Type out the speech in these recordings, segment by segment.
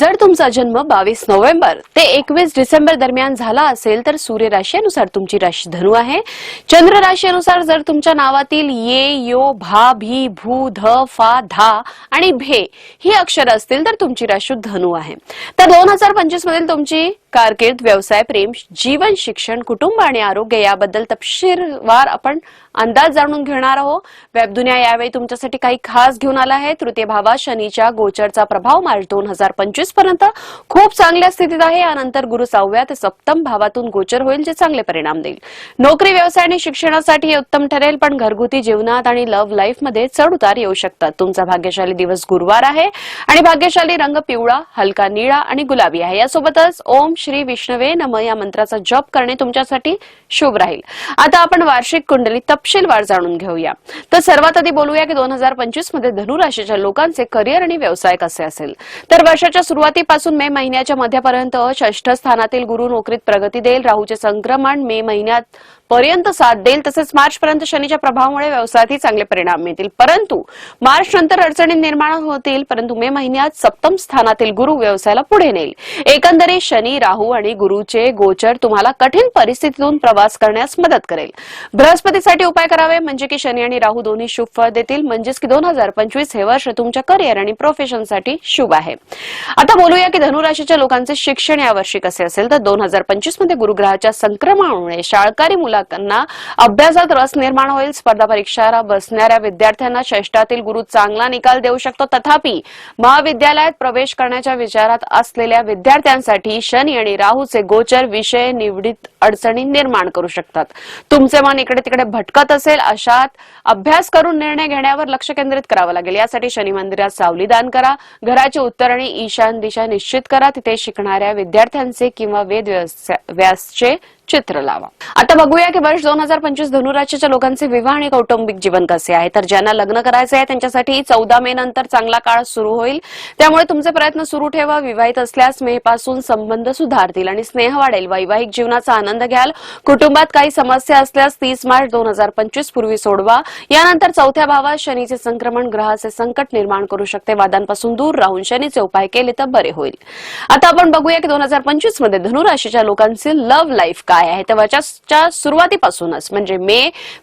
जर तुमचा जन्म बावीस नोव्हेंबर ते एकवीस डिसेंबर दरम्यान झाला असेल तर सूर्य राशीनुसार तुमची राशी धनु आहे. चंद्र राशीनुसार जर तुमच्या नावातील ये यो भा भी भू ध फा धा आणि भे ही अक्षरं असतील तर तुमची राशी धनु आहे. तर दोन हजार पंचवीस मधील तुमची कारकीर्द व्यवसाय प्रेम जीवन शिक्षण कुटुंब आणि आरोग्य याबद्दल तपशीलवार आपण अंदाज जाणून घेणार आहोत. वेबदुनिया यावेळी तुमच्यासाठी काही खास घेऊन आला आहे. तृतीय भावा शनीच्या गोचरचा प्रभाव मार्च दोन हजार पंचवीसपर्यंत खूप चांगल्या स्थितीत आहे. यानंतर गुरु सहाव्या ते सप्तम भावातून गोचर होईल जे चांगले परिणाम देईल. नोकरी व्यवसाय आणि शिक्षणासाठी हे उत्तम ठरेल पण घरगुती जीवनात आणि लव्ह लाईफमध्ये चढ उतार येऊ शकतात. तुमचा भाग्यशाली दिवस गुरुवार आहे. आणि भाग्यशाली रंग पिवळा हलका निळा आणि गुलाबी आहे. यासोबतच ओम श्री विष्णवे नम या मंत्राचा जप करणे तुमच्यासाठी शुभ राहील. आता आपण वार्षिक कुंडली तपशीलवार जाणून घेऊया. तर सर्वात आधी बोलूया की दोन हजार पंचवीसमध्ये धनुराशीच्या लोकांचे करिअर आणि व्यवसाय कसे असेल? तर वर्षाच्या सुरुवातीपासून मे महिन्याच्या मध्यापर्यंत षष्ठ स्थानातील गुरु नोकरीत प्रगती देईल. राहूचे संक्रमण मे महिन्यात पर्यंत साथ देईल तसेच मार्च पर्यंत शनीच्या प्रभावामुळे व्यवसायातही चांगले परिणाम मिळतील. परंतु मार्च नंतर अडचणी निर्माण होतील परंतु मे महिन्यात सप्तम स्थानातील गुरु व्यवसायाला पुढे नेईल. एकंदरीत शनी राहू आणि गुरुचे गोचर तुम्हाला कठीण परिस्थितीतून प्रवास करण्यास मदत करेल. बृहस्पतीसाठी उपाय करावे म्हणजे की शनी आणि राहू दोन्ही शुभ फळ देतील म्हणजेच की दोन हजार पंचवीस हे वर्ष तुमच्या करिअर आणि प्रोफेशनसाठी शुभ आहे. आता बोलूया की धनुराशीच्या लोकांचे शिक्षण यावर्षी कसे असेल? तर दोन हजार पंचवीसमध्ये गुरुग्रहाच्या संक्रमणामुळे शाळकरी मुलांना अभ्यासात रस निर्माण होईल. स्पर्धा परीक्षा बसणाऱ्या विद्यार्थ्यांना चेष्टातील गुरु चांगला निकाल देऊ शकतो. तथापि महाविद्यालयात प्रवेश करण्याच्या विचारात असलेल्या विद्यार्थ्यांसाठी शनी आणि राहूचे गोचर विषय निवडीत अडचणी निर्माण करू शकतात. तुमचे मन इकडे तिकडे भटकत असेल अशात अभ्यास करून निर्णय घेण्यावर लक्ष केंद्रित करावं लागेल. यासाठी शनी मंदिरात सावली दान करा. घराची उत्तर आणि ईशान दिशा निश्चित करा. तिथे शिकणाऱ्या विद्यार्थ्यांचे किंवा वेद व्यासचे चित्र लावा. आता बघूया की वर्ष दोन हजार पंचवीस धनुराशीच्या लोकांचे विवाह आणि कौटुंबिक जीवन कसे आहे? तर ज्यांना लग्न करायचे आहे त्यांच्यासाठी चौदा मे नंतर चांगला काळ सुरू होईल. त्यामुळे तुमचे प्रयत्न सुरू ठेवा विवाहित असल्यास मे पासून संबंध सुधारतील आणि स्नेह वाढेल. वैवाहिक जीवनाचा आनंद घ्याल. कुटुंबात काही समस्या असल्यास तीस मार्च दोन हजार पंचवीस पूर्वी सोडवा. यानंतर चौथ्या भावात शनीचे संक्रमण ग्रहाचे संकट निर्माण करू शकते. वादांपासून दूर राहून शनीचे उपाय केले तर बरे होईल. आता आपण बघूया की दोन हजार पंचवीसमध्ये धनुराशीच्या लोकांचे लव्ह लाईफ काय आहे? तेव्हाच्या सुरू सुरुवातीपासूनच म्हणजे मे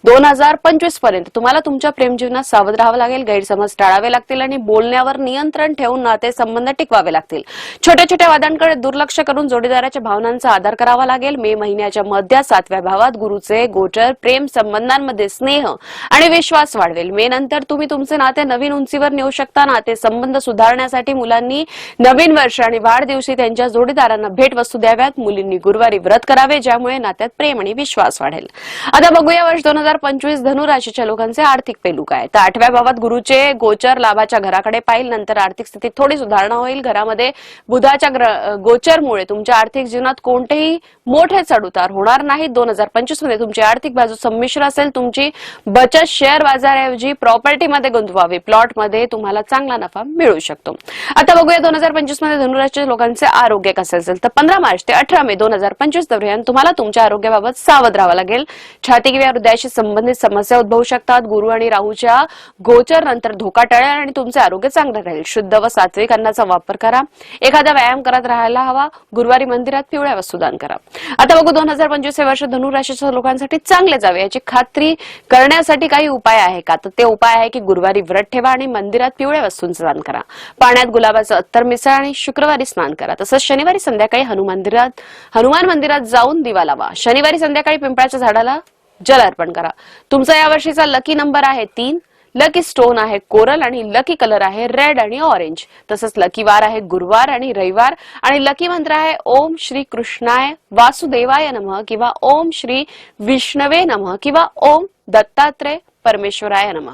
दोन हजार पंचवीसपर्यंत तुम्हाला तुमच्या प्रेमजीवनात सावध राहावं लागेल गैरसमज टाळावे लागतील आणि बोलण्यावर नियंत्रण ठेवून नाते संबंध टिकवावे लागतील. छोट्या छोट्या वादांकडे दुर्लक्ष करून जोडीदाराच्या भावनांचा आदर करावा लागेल. मे महिन्याच्या मध्या सातव्या भावात गुरुचे गोचर प्रेम संबंधांमध्ये स्नेह आणि विश्वास वाढवेल. मे नंतर तुम्ही तुमचे नाते नवीन उंचीवर नेऊ शकता. नाते संबंध सुधारण्यासाठी मुलांनी नवीन वर्ष आणि वाढदिवशी त्यांच्या जोडीदारांना भेटवस्तू द्याव्यात. मुलींनी गुरुवारी व्रत करावे ज्यामुळे नात्यात प्रेम आणि विश्वास वाढेल. आता बघूया वर्ष दोन हजार पंचवीस धनुराशीच्या लोकांचे आर्थिक पैलू काय तर आठव्या भावात गुरुचे गोचर लाभाच्या घराकडे पाहिल नंतर आर्थिक स्थितीत थोडी सुधारणा होईल. घरामध्ये बुधाच्या गोचरमुळे तुमच्या आर्थिक जीवनात कोणतेही मोठे चढउतार होणार नाहीत. दोन हजार पंचवीसमध्ये तुमची आर्थिक बाजू संमिश्र असेल. तुमची बचत शेअर बाजाराऐवजी प्रॉपर्टीमध्ये गुंतवावी. प्लॉटमध्ये तुम्हाला चांगला नफा मिळू शकतो. आता बघूया दोन हजार पंचवीसमध्ये धनुराशीच्या लोकांचे आरोग्य कसे असेल. तर पंधरा मार्च ते अठरा मे दोन हजार पंचवीस दरम्यान तुम्हाला तुमच्या आरोग्याबाबत सावध राहावं लागेल. छाती किंवा हृदयाशी संबंधित समस्या उद्भवू शकतात. गुरु आणि राहूच्या गोचर नंतर धोका टळेल आणि तुमचे आरोग्य चांगलं राहील. शुद्ध व सात्विक अन्नाचा वापर करा. एखादा व्यायाम करत राहायला हवा. गुरुवारी मंदिरात पिवळ्या वस्तू दान करा. आता बघू दोन हजार पंचवीस हे वर्ष धनुराशीच्या लोकांसाठी चांगले जावे याची खात्री करण्यासाठी काही उपाय आहे का? तर ते उपाय आहे की गुरुवारी व्रत ठेवा आणि मंदिरात पिवळ्या वस्तूंचं दान करा. पाण्यात गुलाबाचं अत्तर मिसळ आणि शुक्रवारी स्नान करा. तसंच शनिवारी संध्याकाळी हनुमान मंदिरात हनुमान मंदिरात जाऊन दिवा लावा. शनिवारी संध्याकाळी पिंपळाच्या झाडाला जल अर्पण करा. तुमचा यावर्षीचा लकी नंबर आहे तीन. लकी स्टोन आहे कोरल आणि लकी कलर आहे रेड आणि ऑरेंज तसंच लकी वार आहे गुरुवार आणि रविवार. आणि लकी मंत्र आहे ओम श्री कृष्णाय वासुदेवाय नमः किंवा ओम श्री विष्णवे नमः किंवा ओम दत्तात्रय परमेश्वराय नमः.